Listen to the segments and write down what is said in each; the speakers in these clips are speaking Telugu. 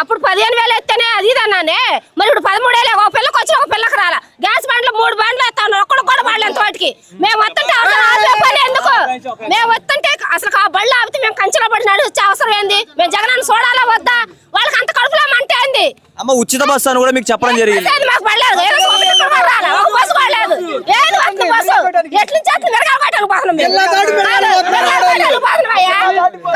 అప్పుడు పదిహేను వేలు ఎత్తేనే అది ఇది అన్నానే. మరి ఇప్పుడు పదమూడు వేలే ఒక పిల్లకి వచ్చి ఒక పిల్లకి రాలా. గ్యాస్ బండ్లు మూడు బండ్లు ఎత్తాను. ఒక్కడు కూడా పడలేదు తోటికి మేము వస్తుంటే పని ఎందుకు? మేము వస్తుంటే అసలు ఆ బళ్ళు ఆపితే మేము కంచెలో పడి నడిచే అవసరం ఏంది? మేము జగనాన్ని చూడాలా వద్దా? వాళ్ళకి అంత కడుపులో మంట ఏంది? అమ్మ ఉచిత బస్సు అని కూడా మీకు చెప్పడం జరిగింది. లేదు మాకు పడలేదు. ఒక బస్సు పడలేదు. ఏది వస్తుంది బస్సు? ఎట్ల ఎట్ల మిరగాలు కొట్టాలి పోతున్నాం.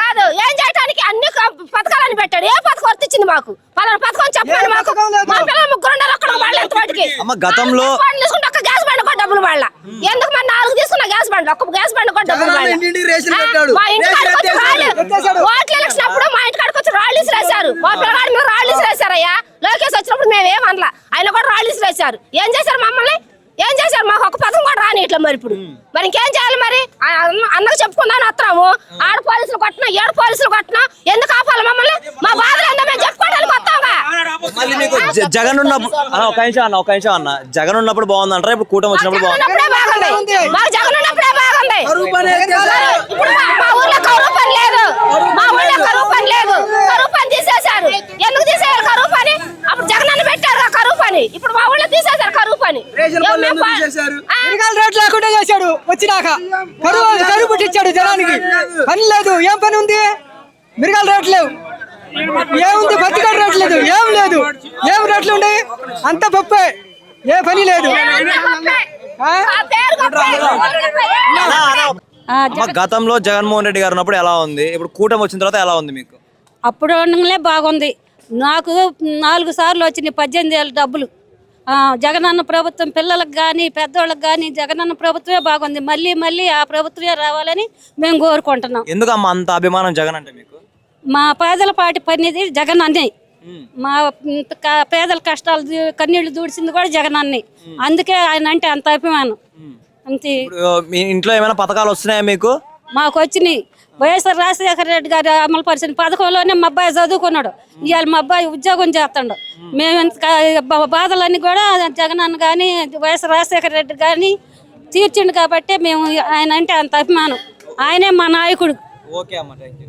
కాదు, ఏం చేయడానికి అన్ని క- పథకాలని పెట్టాడు. ఏ పథకం వర్తించింది మాకు? పలానా పథకం చెప్పండి మాకు. మా పిల్లలు ముగ్గురు ఉన్నారు ఒక్కడ పడలేదు వాటికి? అమ్మ గతంలో తీసుకుంటే ఒక్క గ్యాస్ బండ్ కూడా డబ్బులు పడలా ఎందుకు మరి నాలుగు తీసుకున్న గ్యాస్ బండ్ ఒక్క గ్యాస్ బండ్ కూడా డబ్బులు. మా ఇంటి కాడికి. ఓట్ల ఎలక్షన్ అప్పుడు మా ఇంటి కాడికి వచ్చి రాళ్ళు ఇసిరేశారు మా పిల్లగాడి మీద రాళ్ళు ఇసిరేశారయ్యా లోకేష్ వచ్చినప్పుడు మేము ఏమనలా ఆయన కూడా రాళ్ళు ఇసిరేశారు ఏం చేశారు మమ్మల్ని ఏం చేశారు మాకు ఒక పథకం కూడా రాని ఇట్లా మరి ఇప్పుడు. మరి ఇంకేం చేయాలి మరి? అన్నకు చెప్పుకుందాని వస్తున్నాము. ఆడ పోలీసులు కొట్టినా ఏడు పోలీసులు కొట్టినా ఎందుకు ఆపాలి మమ్మల్ని? మా బాధలు మేము చెప్పుకోవడానికి వస్తాంగా. మళ్ళీ మీకు జ- జగన్ ఉన్నప్పుడు ఒక నిమిషం అన్న ఒక నిమిషం అన్న. జగన్ ఉన్నప్పుడు బాగుంది అంటారా ఇప్పుడు కూటమి వచ్చినప్పుడు బాగుంది. జగన్ ఉన్నప్పుడే బాగుంది కరువు పని ఎత్తేసాడు. ఇప్పుడు మా- మా ఊర్లో కరువు పని లేదు మా ఊర్లో కరువు పని లేదు కరువు పని తీసేశారు ఎందుకు తీసేయాలి కరువు పని అప్పుడు జగన్ అన్న పెట్టారు ఆ కరువు పని ఇప్పుడు మా ఊర్లో తీసేశారు కరువు పని? మిరగాల రేట్ లేకుండా చేశాడు వచ్చినాక. కరువు కరువు పుట్టించాడు జనానికి. పని లేదు. ఏం పని ఉంది? మిరగాల రేట్ లేవు. ఏముంది? పత్తికాడ రేట్ లేదు. ఏం లేదు. ఏం రేట్లు ఉన్నాయి? అంత పప్పే. ఏ పని లేదు. గతంలో జగన్మోహన్ రెడ్డి గారు ఉన్నప్పుడు ఎలా ఉంది? ఇప్పుడు కూటమి వచ్చిన తర్వాత ఎలా ఉంది మీకు? అప్పుడు బాగుంది. నాకు నాలుగు సార్లు వచ్చినాయి పద్దెనిమిది ఏళ్ళ డబ్బులు. జగనన్న ప్రభుత్వం పిల్లలకు కానీ పెద్దోళ్ళకి కానీ జగనన్న ప్రభుత్వమే బాగుంది. మళ్ళీ మళ్ళీ ఆ ప్రభుత్వమే రావాలని మేము కోరుకుంటున్నాం. ఎందుకు అమ్మ అంత అభిమానం జగన్ అంటే మీకు? మా పేదల పాటి పనిది జగన్ అన్నే. మా పేదల కష్టాలు కన్నీళ్ళు దూడిసింది కూడా జగన్ అన్నే. అందుకే ఆయన అంటే అంత అభిమానం. అంతే. మీ ఇంట్లో ఏమైనా పథకాలు వస్తున్నాయా మీకు? మాకు వచ్చినాయి. వైఎస్ఆర్ రాజశేఖర రెడ్డి గారు అమలు పరిచిన పథకంలోనే మా అబ్బాయి చదువుకున్నాడు. ఇవాళ మా అబ్బాయి ఉద్యోగం చేస్తాడు. మేము బాధలన్నీ కూడా జగన్ అన్న కానీ వైఎస్ఆర్ రాజశేఖర రెడ్డి కానీ తీర్చిండు కాబట్టి మేము ఆయన అంటే అంత అభిమానం. ఆయనే మా నాయకుడు. ఓకే అమ్మ థ్యాంక్ యూ